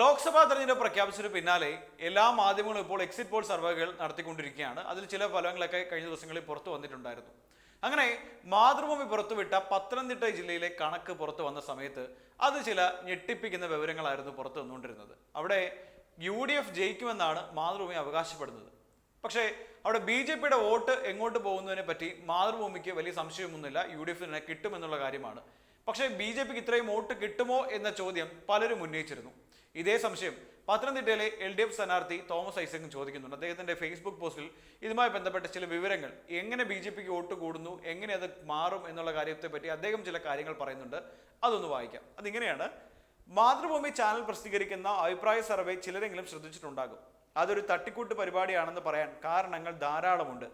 ലോക്സഭാ തെരഞ്ഞെടുപ്പ് പ്രഖ്യാപിച്ചതിന് പിന്നാലെ എല്ലാ മാധ്യമങ്ങളും ഇപ്പോൾ എക്സിറ്റ് പോൾ സർവേകൾ നടത്തിക്കൊണ്ടിരിക്കുകയാണ്. അതിൽ ചില ഫലങ്ങളൊക്കെ കഴിഞ്ഞ ദിവസങ്ങളിൽ പുറത്തു വന്നിട്ടുണ്ടായിരുന്നു. അങ്ങനെ മാതൃഭൂമി പുറത്തുവിട്ട പത്തനംതിട്ട ജില്ലയിലെ കണക്ക് പുറത്തു വന്ന സമയത്ത് അത് ചില ഞെട്ടിപ്പിക്കുന്ന വിവരങ്ങളായിരുന്നു പുറത്തു വന്നുകൊണ്ടിരുന്നത്. അവിടെ യു ഡി എഫ് ജയിക്കുമെന്നാണ് മാതൃഭൂമി അവകാശപ്പെടുന്നത്. പക്ഷേ അവിടെ ബി ജെ പിയുടെ വോട്ട് എങ്ങോട്ട് പോകുന്നതിനെ പറ്റി മാതൃഭൂമിക്ക് വലിയ സംശയമൊന്നുമില്ല. യു ഡി എഫിന് കിട്ടുമെന്നുള്ള കാര്യമാണ്. പക്ഷേ ബി ജെ പിക്ക് ഇത്രയും വോട്ട് കിട്ടുമോ എന്ന ചോദ്യം പലരും ഉന്നയിച്ചിരുന്നു. ഇതേ സംശയം. പത്തനംതിട്ടയിലെ എൽ ഡി എഫ് സ്ഥാനാർത്ഥി തോമസ് ഐസക്കും ചോദിക്കുന്നുണ്ട്. അദ്ദേഹത്തിന്റെ ഫേസ്ബുക്ക് പോസ്റ്റിൽ ഇതുമായി ബന്ധപ്പെട്ട ചില വിവരങ്ങൾ. എങ്ങനെ ബി ജെ പിക്ക് വോട്ട് കൂടുന്നു? എങ്ങനെ അത് മാറും എന്നുള്ള കാര്യത്തെ പറ്റി അദ്ദേഹം ചില കാര്യങ്ങൾ പറയുന്നുണ്ട്. അതൊന്ന് വായിക്കാം. അതിങ്ങനെയാണ്. മാതൃഭൂമി ചാനൽ പ്രസിദ്ധീകരിക്കുന്ന അഭിപ്രായ സർവേ ചിലരെങ്കിലും ശ്രദ്ധിച്ചിട്ടുണ്ടാകും. അതൊരു തട്ടിക്കൂട്ട് പരിപാടിയാണെന്ന് പറയാൻ കാരണങ്ങൾ ധാരാളമുണ്ട്.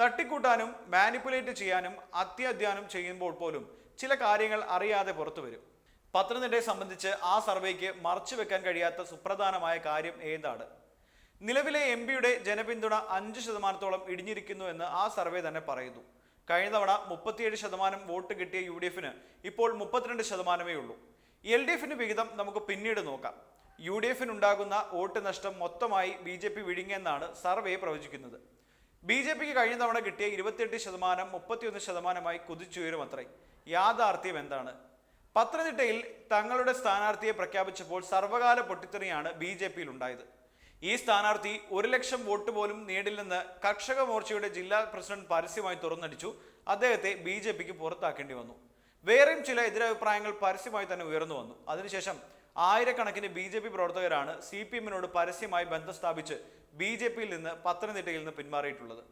തട്ടിക്കൂട്ടാനും മാനിപ്പുലേറ്റ് ചെയ്യാനും അത്യാധ്യാനം ചെയ്യുമ്പോൾ പോലും ചില കാര്യങ്ങൾ അറിയാതെ പുറത്തു വരും. പത്തനംതിട്ടയെ സംബന്ധിച്ച് ആ സർവേക്ക് മറച്ചു വെക്കാൻ കഴിയാത്ത സുപ്രധാനമായ കാര്യം ഏതാണ്? നിലവിലെ എം പിയുടെ ജനപിന്തുണ അഞ്ച് ശതമാനത്തോളം ഇടിഞ്ഞിരിക്കുന്നു എന്ന് ആ സർവേ തന്നെ പറയുന്നു. കഴിഞ്ഞ തവണ മുപ്പത്തിയേഴ് ശതമാനം വോട്ട് കിട്ടിയ യു ഡി എഫിന് ഇപ്പോൾ മുപ്പത്തിരണ്ട് ശതമാനമേ ഉള്ളൂ. എൽ ഡി എഫിന് വിഹിതം നമുക്ക് പിന്നീട് നോക്കാം. യു ഡി എഫിനുണ്ടാകുന്ന വോട്ട് നഷ്ടം മൊത്തമായി ബി ജെ പി വിഴുങ്ങിയെന്നാണ് സർവേ പ്രവചിക്കുന്നത്. ബി ജെ പിക്ക് കഴിഞ്ഞ തവണ കിട്ടിയ ഇരുപത്തിയെട്ട് ശതമാനം മുപ്പത്തിയൊന്ന് ശതമാനമായി കുതിച്ചുയരും അത്രേ യാഥാർത്ഥ്യം എന്താണ്? പത്തനംതിട്ടയിൽ തങ്ങളുടെ സ്ഥാനാർത്ഥിയെ പ്രഖ്യാപിച്ചപ്പോൾ സർവകാല പൊട്ടിത്തെറിയാണ് ബി ജെ പിയിൽ ഉണ്ടായത് ഈ സ്ഥാനാർത്ഥി ഒരു ലക്ഷം വോട്ട് പോലും നേടില്ലെന്ന് കർഷക മോർച്ചയുടെ ജില്ലാ പ്രസിഡന്റ് പരസ്യമായി തുറന്നടിച്ചു. അദ്ദേഹത്തെ ബി ജെ പിക്ക് പുറത്താക്കേണ്ടി വന്നു. വേറെയും ചില എതിരഭിപ്രായങ്ങൾ പരസ്യമായി തന്നെ ഉയർന്നു വന്നു. അതിനുശേഷം ആയിരക്കണക്കിന് ബി ജെ പി പ്രവർത്തകരാണ് സി പി എമ്മിനോട് പരസ്യമായി ബന്ധം സ്ഥാപിച്ച് ബി ജെ പിയിൽ നിന്ന് പത്തനംതിട്ടയിൽ നിന്ന് പിന്മാറിയിട്ടുള്ളത്.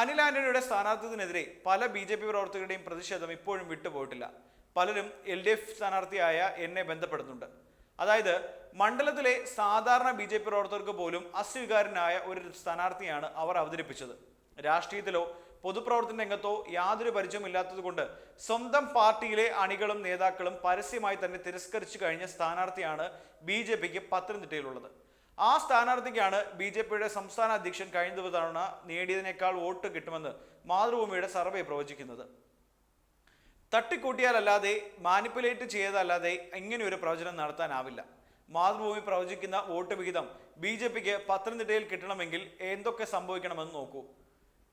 അനിൽ ആന്റണിയുടെ സ്ഥാനാർത്ഥിത്തിനെതിരെ പല ബി ജെ പി പ്രവർത്തകരുടെയും പ്രതിഷേധം ഇപ്പോഴും വിട്ടുപോയിട്ടില്ല. പലരും എൽ ഡി എഫ് സ്ഥാനാർത്ഥിയായ എന്നെ ബന്ധപ്പെടുന്നുണ്ട്. അതായത് മണ്ഡലത്തിലെ സാധാരണ ബി ജെ പി പ്രവർത്തകർക്ക് പോലും അസ്വീകാരനായ ഒരു സ്ഥാനാർത്ഥിയാണ് അവർ അവതരിപ്പിച്ചത്. രാഷ്ട്രീയത്തിലോ പൊതുപ്രവർത്തന രംഗത്തോ യാതൊരു പരിചയമില്ലാത്തതുകൊണ്ട് സ്വന്തം പാർട്ടിയിലെ അണികളും നേതാക്കളും പരസ്യമായി തന്നെ തിരസ്കരിച്ചു കഴിഞ്ഞ സ്ഥാനാർത്ഥിയാണ് ബി ജെ പിക്ക് പത്തനംതിട്ടയിലുള്ളത്. ആ സ്ഥാനാർത്ഥിക്കാണ് ബി ജെ പിയുടെ സംസ്ഥാന അധ്യക്ഷൻ കഴിഞ്ഞ തവണ നേടിയതിനേക്കാൾ വോട്ട് കിട്ടുമെന്ന് മാതൃഭൂമിയുടെ സർവേ പ്രവചിക്കുന്നത്. തട്ടിക്കൂട്ടിയാലല്ലാതെ മാനിപ്പുലേറ്റ് ചെയ്തല്ലാതെ ഇങ്ങനെ ഒരു പ്രവചനം നടത്താനാവില്ല. മാതൃഭൂമി പ്രവചിക്കുന്ന വോട്ട് വിഹിതം ബി ജെ പിക്ക് പത്തനംതിട്ടയിൽ കിട്ടണമെങ്കിൽ എന്തൊക്കെ സംഭവിക്കണമെന്ന് നോക്കൂ.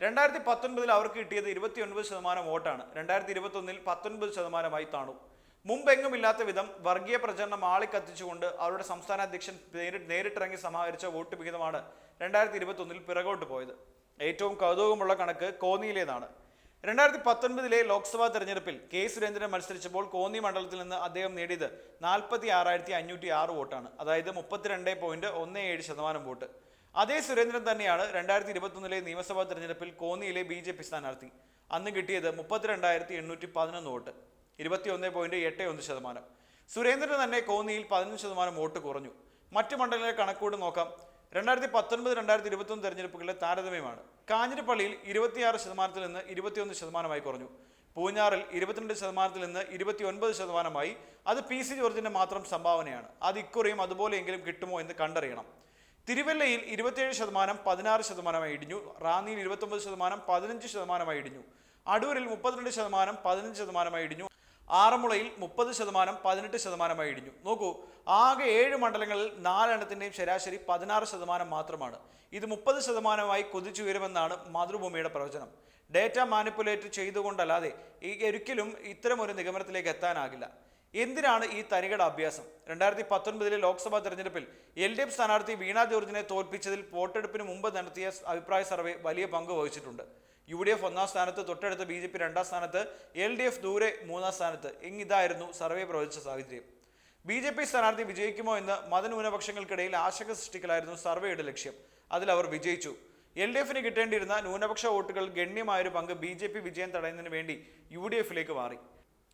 രണ്ടായിരത്തി പത്തൊൻപതിൽ അവർക്ക് കിട്ടിയത് ഇരുപത്തി ഒൻപത് ശതമാനം വോട്ടാണ്. രണ്ടായിരത്തി ഇരുപത്തി ഒന്നിൽ പത്തൊൻപത് ശതമാനമായി താണു. മുമ്പെങ്ങും ഇല്ലാത്ത വിധം വർഗീയ പ്രചരണം ആളിക്കത്തിച്ചുകൊണ്ട് അവരുടെ സംസ്ഥാന അധ്യക്ഷൻ നേരിട്ട് നേരിട്ടിറങ്ങി സമാഹരിച്ച വോട്ട് വിഹിതമാണ് രണ്ടായിരത്തി ഇരുപത്തി ഒന്നിൽ പിറകോട്ട് പോയത്. ഏറ്റവും കൗതുകമുള്ള കണക്ക് കോന്നിയിലേതാണ്. രണ്ടായിരത്തി പത്തൊൻപതിലെ ലോക്സഭാ തെരഞ്ഞെടുപ്പിൽ കെ സുരേന്ദ്രൻ മത്സരിച്ചപ്പോൾ കോന്നി മണ്ഡലത്തിൽ നിന്ന് അദ്ദേഹം നേടിയത് നാൽപ്പത്തി ആറായിരത്തി അഞ്ഞൂറ്റി ആറ് വോട്ടാണ്. അതായത് മുപ്പത്തിരണ്ട് പോയിന്റ് ഒന്ന് ഏഴ് ശതമാനം വോട്ട്. അതേ സുരേന്ദ്രൻ തന്നെയാണ് രണ്ടായിരത്തി ഇരുപത്തൊന്നിലെ നിയമസഭാ തെരഞ്ഞെടുപ്പിൽ കോന്നിയിലെ ബി ജെ പി സ്ഥാനാർത്ഥി. അന്ന് കിട്ടിയത് മുപ്പത്തിരണ്ടായിരത്തി എണ്ണൂറ്റി പതിനൊന്ന് വോട്ട്. ഇരുപത്തി ഒന്ന് പോയിന്റ് എട്ട് ഒന്ന് ശതമാനം. സുരേന്ദ്രൻ തന്നെ കോന്നിയിൽ പതിനഞ്ച് ശതമാനം വോട്ട് കുറഞ്ഞു. മറ്റു മണ്ഡലങ്ങളെ കണക്കൂട് നോക്കാം. രണ്ടായിരത്തി പത്തൊൻപത് രണ്ടായിരത്തി ഇരുപത്തൊന്ന് തെരഞ്ഞെടുപ്പുകളിലെ താരതമ്യമാണ്. കാഞ്ഞിരപ്പള്ളിയിൽ ഇരുപത്തിയാറ് ശതമാനത്തിൽ നിന്ന് ഇരുപത്തിയൊന്ന് ശതമാനമായി കുറഞ്ഞു. പൂഞ്ഞാറിൽ ഇരുപത്തിരണ്ട് ശതമാനത്തിൽ നിന്ന് ഇരുപത്തി ഒൻപത് ശതമാനമായി. അത് പി സി ജോർജിന്റെ മാത്രം സംഭാവനയാണ്. അത് ഇക്കുറിയും അതുപോലെയെങ്കിലും കിട്ടുമോ എന്ന് കണ്ടറിയണം. തിരുവല്ലയിൽ ഇരുപത്തിയേഴ് ശതമാനം പതിനാറ് ശതമാനമായി ഇടിഞ്ഞു. റാന്നിയിൽ ഇരുപത്തൊമ്പത് ശതമാനം പതിനഞ്ച് ശതമാനമായി ഇടിഞ്ഞു. അടൂരിൽ മുപ്പത്തിരണ്ട് ശതമാനം പതിനഞ്ച് ശതമാനമായി ഇടിഞ്ഞു. ആറന്മുളയിൽ മുപ്പത് ശതമാനം പതിനെട്ട് ശതമാനമായി ഇടിഞ്ഞു. നോക്കൂ ആകെ ഏഴ് മണ്ഡലങ്ങളിൽ നാലെണ്ണത്തിന്റെയും ശരാശരി പതിനാറ് ശതമാനം മാത്രമാണ്. ഇത് മുപ്പത് ശതമാനമായി കുതിച്ചുയരുമെന്നാണ് മാതൃഭൂമിയുടെ പ്രവചനം. ഡേറ്റ മാനിപ്പുലേറ്റ് ചെയ്തുകൊണ്ടല്ലാതെ ഈ ഒരിക്കലും ഇത്തരമൊരു നിഗമനത്തിലേക്ക് എത്താനാകില്ല. എന്തിനാണ് ഈ തനികയുടെ അഭ്യാസം? രണ്ടായിരത്തി പത്തൊൻപതിലെ ലോക്സഭാ തെരഞ്ഞെടുപ്പിൽ എൽ ഡി എഫ് സ്ഥാനാർത്ഥി വീണ ജോർജിനെ തോൽപ്പിച്ചതിൽ വോട്ടെടുപ്പിന് മുമ്പ് നടത്തിയ അഭിപ്രായ സർവേ വലിയ പങ്ക് വഹിച്ചിട്ടുണ്ട്. യു ഡി എഫ് ഒന്നാം സ്ഥാനത്ത് തൊട്ടടുത്ത് ബി ജെ പി രണ്ടാം സ്ഥാനത്ത് എൽ ഡി എഫ് ദൂരെ മൂന്നാം സ്ഥാനത്ത് ഇങ്ങിതായിരുന്നു സർവേ പ്രവചിച്ച സാഹചര്യം. ബി ജെ പി സ്ഥാനാർത്ഥി വിജയിക്കുമോ എന്ന് മതന്യൂനപക്ഷങ്ങൾക്കിടയിൽ ആശങ്ക സൃഷ്ടിക്കലായിരുന്നു സർവേയുടെ ലക്ഷ്യം. അതിൽ അവർ വിജയിച്ചു. എൽ ഡി എഫിന് കിട്ടേണ്ടിയിരുന്ന ന്യൂനപക്ഷ വോട്ടുകൾ ഗണ്യമായൊരു പങ്ക് ബി ജെ പി വിജയം തടയുന്നതിന് വേണ്ടി യു ഡി എഫിലേക്ക് മാറി.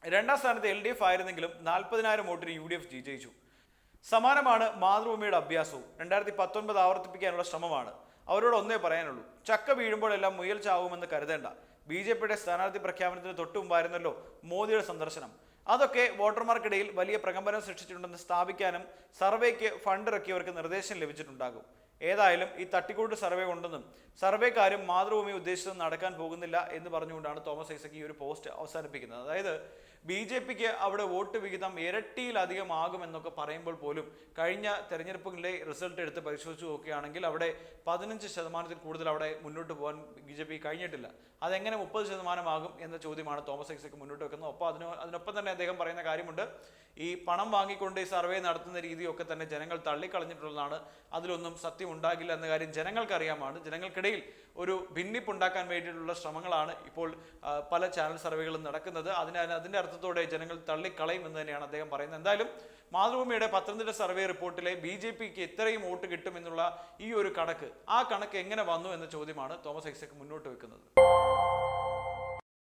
രണ്ടാം സ്ഥാനത്ത് എൽ ഡി എഫ് ആയിരുന്നെങ്കിലും നാൽപ്പതിനായിരം വോട്ടിന് യു ഡി എഫ് വിജയിച്ചു സമാനമാണ് മാതൃഭൂമിയുടെ അഭ്യാസവും. രണ്ടായിരത്തി പത്തൊൻപത് ആവർത്തിപ്പിക്കാനുള്ള ശ്രമമാണ്. അവരോട് ഒന്നേ പറയാനുള്ളൂ. ചക്ക വീഴുമ്പോഴെല്ലാം മുയൽ ചാവുമെന്ന് കരുതേണ്ട. ബി ജെ പിയുടെ സ്ഥാനാർത്ഥി പ്രഖ്യാപനത്തിന് തൊട്ടു മുമ്പായിരുന്നല്ലോ മോദിയുടെ സന്ദർശനം. അതൊക്കെ വോട്ടർമാർക്കിടയിൽ വലിയ പ്രകമ്പനം സൃഷ്ടിച്ചിട്ടുണ്ടെന്ന് സ്ഥാപിക്കാനും സർവേക്ക് ഫണ്ട് ഇറക്കിയവർക്ക് നിർദ്ദേശം ലഭിച്ചിട്ടുണ്ടാകും. ഏതായാലും ഈ തട്ടിക്കൂട്ട് സർവേ ഉണ്ടെന്നും സർവേക്കാരും മാതൃഭൂമി ഉദ്ദേശിച്ചത് നടക്കാൻ പോകുന്നില്ല എന്ന് പറഞ്ഞുകൊണ്ടാണ് തോമസ് ഐസക് ഈ ഒരു പോസ്റ്റ് അവസാനിപ്പിക്കുന്നത്. അതായത് ബി ജെ പിക്ക് അവിടെ വോട്ട് വിഹിതം ഇരട്ടിയിലധികം ആകുമെന്നൊക്കെ പറയുമ്പോൾ പോലും കഴിഞ്ഞ തെരഞ്ഞെടുപ്പിലെ റിസൾട്ട് എടുത്ത് പരിശോധിച്ച് നോക്കുകയാണെങ്കിൽ അവിടെ പതിനഞ്ച് ശതമാനത്തിൽ കൂടുതൽ അവിടെ മുന്നോട്ട് പോകാൻ ബി ജെ പി കഴിഞ്ഞിട്ടില്ല. അതെങ്ങനെ മുപ്പത് ശതമാനമാകും എന്ന ചോദ്യമാണ് തോമസ് ഐസക് മുന്നോട്ട് വെക്കുന്നത്. ഒപ്പം അതിന് അതിനൊപ്പം തന്നെ അദ്ദേഹം പറയുന്ന കാര്യമുണ്ട്. ഈ പണം വാങ്ങിക്കൊണ്ട് ഈ സർവേ നടത്തുന്ന രീതിയൊക്കെ തന്നെ ജനങ്ങൾ തള്ളിക്കളഞ്ഞിട്ടുള്ളതാണ്. അതിലൊന്നും സത്യം ഉണ്ടാകില്ല എന്ന കാര്യം ജനങ്ങൾക്കറിയാമാണ്. ജനങ്ങൾക്കിടയിൽ ഒരു ഭിന്നിപ്പുണ്ടാക്കാൻ വേണ്ടിയിട്ടുള്ള ശ്രമങ്ങളാണ് ഇപ്പോൾ പല ചാനൽ സർവേകളും നടക്കുന്നത്. അതിന് അതിന്റെ അർത്ഥത്തോടെ ജനങ്ങൾ തള്ളിക്കളയും എന്ന് തന്നെയാണ് അദ്ദേഹം പറയുന്നത്. എന്തായാലും മാതൃഭൂമിയുടെ പത്തനംതിട്ട സർവേ റിപ്പോർട്ടിലെ ബി ജെ പിക്ക് ഇത്രയും വോട്ട് കിട്ടുമെന്നുള്ള ഈ ഒരു കണക്ക് ആ കണക്ക് എങ്ങനെ വന്നു എന്ന ചോദ്യമാണ് തോമസ് ഐസക് മുന്നോട്ട് വെക്കുന്നത്.